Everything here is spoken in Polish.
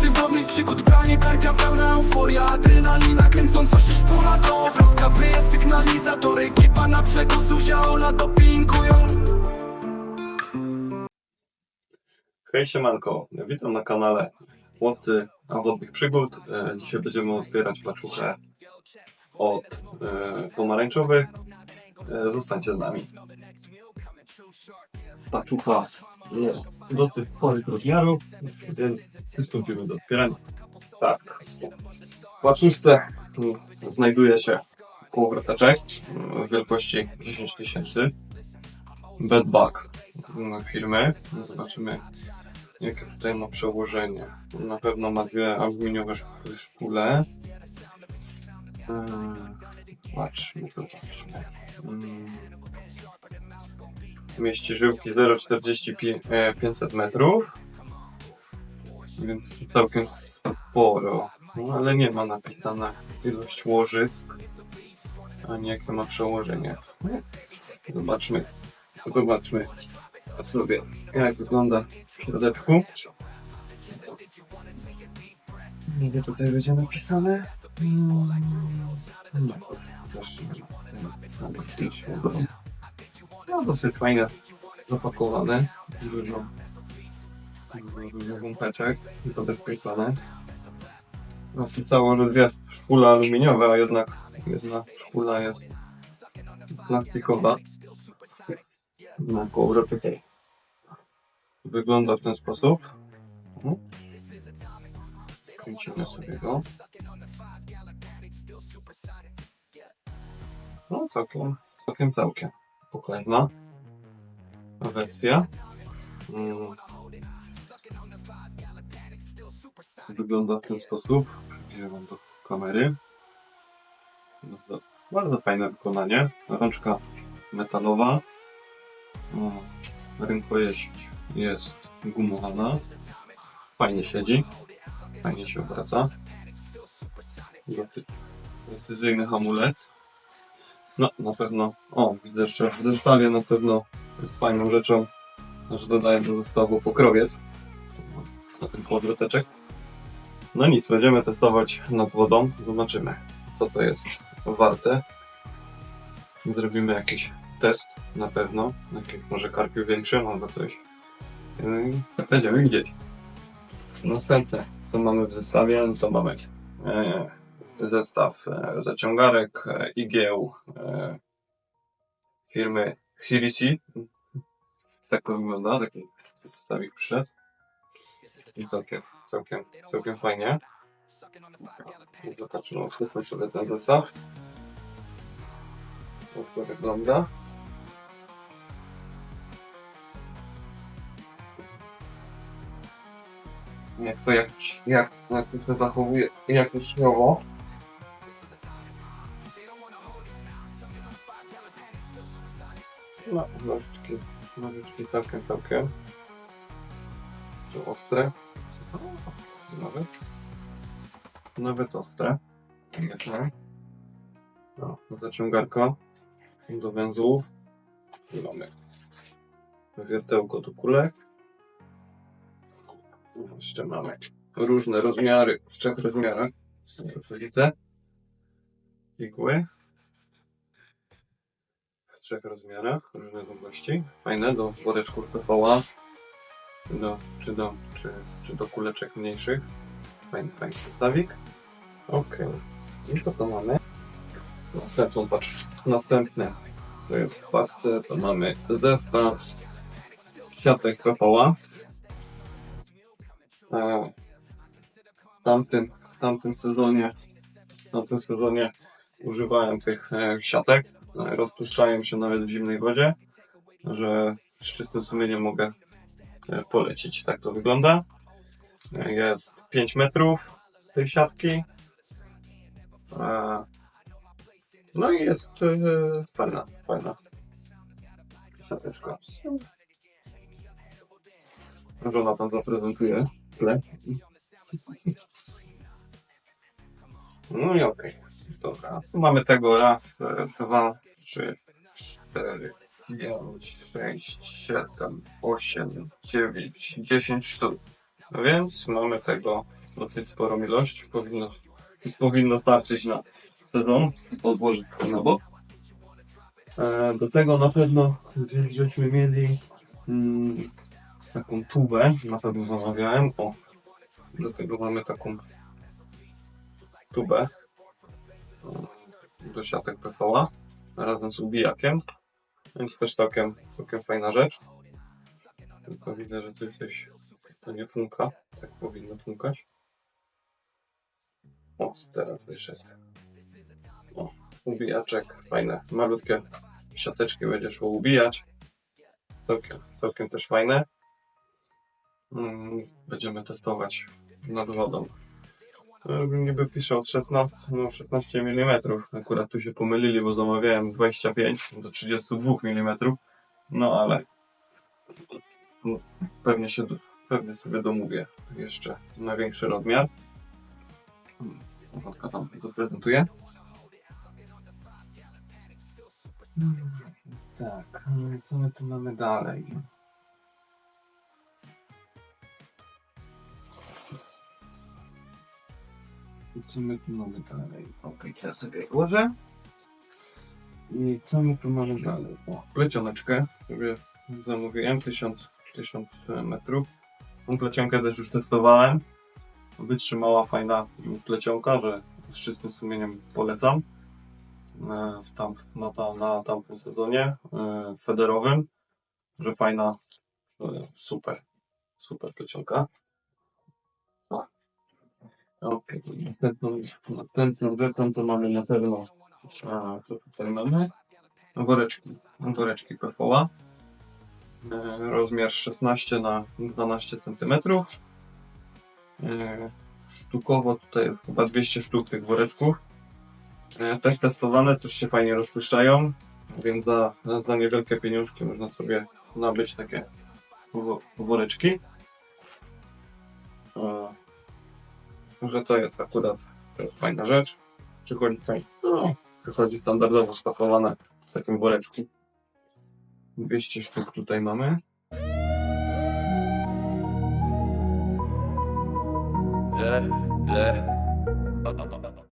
Czasy wodnych przygód, branie kardia pełna euforia Adrenalina kręcąca się szpula do wrotka Wyje sygnalizator, ekipa na przekór Zuzia, Ola dopingują Hej siemanko, witam na kanale Łowcy Wodnych Przygód. E, Dzisiaj będziemy otwierać paczuchę od e, pomarańczowych. E, Zostańcie z nami. Paczucha jest dosyć sporych rozmiarów, więc przystąpimy do otwierania. Tak, w paczuszce mm, znajduje się kołowroteczek mm, wielkości 10 tysięcy. Bedbug firmy. Zobaczymy Jakie tutaj ma przełożenie? Na pewno ma dwie aluminiowe szp- szpule. Eee, Zobaczmy, zobaczmy. Mm. Mieści żyłki 0,45 metrów. Więc całkiem sporo. No, ale nie ma napisana ilość łożysk. Ani jakie ma przełożenie. Zobaczmy. Zobaczmy sobie jak wygląda w środeczku. Gdzie tutaj będzie napisane? Hmm. No, nie ma napisane. No dosyć fajnie zapakowane. Dużo dużo gąbeczek i zabezpieczone. Napisało, że dwie szpule aluminiowe, a jednak jedna szpula jest plastikowa. Na kołowrotek wygląda w ten sposób. Mhm. Kręcimy sobie go. No całkiem, całkiem, całkiem. Pokaźna wersja. Mm. Wygląda w ten sposób. Przybliżę wam do kamery. Bardzo, bardzo fajne wykonanie. Rączka metalowa. O, rękojeść jest gumowana. Fajnie siedzi. Fajnie się obraca. Precyzyjny hamulec. No, na pewno. O, widzę jeszcze w zestawie na pewno jest fajną rzeczą, że dodaję do zestawu pokrowiec. Na ten kwadroteczek. No nic, będziemy testować nad wodą. Zobaczymy, co to jest warte. Zrobimy jakiś test na pewno. Jakiś może karpiu większy albo coś. Yy, Będziemy widzieć. Następne, co mamy w zestawie, no to mamy e, zestaw e, zaciągarek, e, igieł e, firmy Hirisi. Tak to wygląda, taki zestawik przyszedł. I całkiem, całkiem, całkiem fajnie. Zobaczmy, otwórzmy sobie ten zestaw. Jak to wygląda. Jak to jak, jak, jak to zachowuje jakościowo. No, nożyczki, nożyczki całkiem, całkiem. To ostre. Nawet. Nawet ostre. Jednak. No, zaciągarka do węzłów. Mamy wiertełko do kulek. Jeszcze mamy różne rozmiary, w trzech rozmiarach. Z tego co widzę. Igły. Trzech rozmiarach, różne długości. Fajne do woreczków PVA. Do, czy, do, czy, czy do kuleczek mniejszych. Fajny, fajny zestawik. Ok. I to to mamy. Następną, patrz, następne. To jest w paczce, to mamy zestaw siatek PVA. E, tamtym, w tamtym sezonie w tamtym sezonie używałem tych e, siatek. Rozpuszczają się nawet w zimnej wodzie, że z czystym sumieniem mogę e, polecić. Tak to wygląda. Jest 5 metrów tej siatki. No i jest e, fajna, fajna siateczka. Żona tam zaprezentuje tle. No i okej. Dobra. Tu mamy tego raz, e, dwa, trzy, cztery, pięć, sześć, siedem, osiem, dziewięć, dziesięć sztuk. No więc mamy tego dosyć sporą ilość. Powinno, powinno starczyć na sezon. Odłożyć to na bok. E, do tego na pewno gdzieś żeśmy mieli mm, taką tubę, na pewno zamawiałem. O, do tego mamy taką tubę do siatek PVA razem z ubijakiem. Więc też całkiem, całkiem fajna rzecz. Tylko widzę, że tu coś to nie funka. Tak powinno funkać. O, teraz wyszedł. O, ubijaczek. Fajne, malutkie siateczki będzie szło ubijać. Całkiem, całkiem też fajne. Mm, Będziemy testować nad wodą. E, Niby pisze od 16, no 16 mm. Akurat tu się pomylili, bo zamawiałem 25 do 32 mm. No ale no, pewnie się pewnie sobie domówię jeszcze na większy rozmiar. Porządka tam to prezentuje. Tak, no co my tu mamy dalej? I co my tu mamy dalej? Okej, teraz sobie odłożę. I co my tu mamy dalej? O, plecioneczkę sobie zamówiłem, 1000, 1000 metrów. Tą plecionkę też już testowałem. Wytrzymała fajna plecionka, że z czystym sumieniem polecam. E, W tam, na, tam, na tamtym sezonie e, federowym, że fajna, e, super, super plecionka. Okej, następną, następną rzeczą to mamy na pewno, a, co tutaj mamy? Woreczki, woreczki PVA. E, Rozmiar 16 na 12 cm. E, Sztukowo tutaj jest chyba 200 sztuk tych woreczków. E, Też testowane, też się fajnie rozpuszczają, więc za, za niewielkie pieniążki można sobie nabyć takie wo- woreczki. Że to jest akurat to jest fajna rzecz. Przychodzi, fajnie- no, przychodzi standardowo spakowane w takim woreczku. 200 sztuk tutaj mamy. Le, le,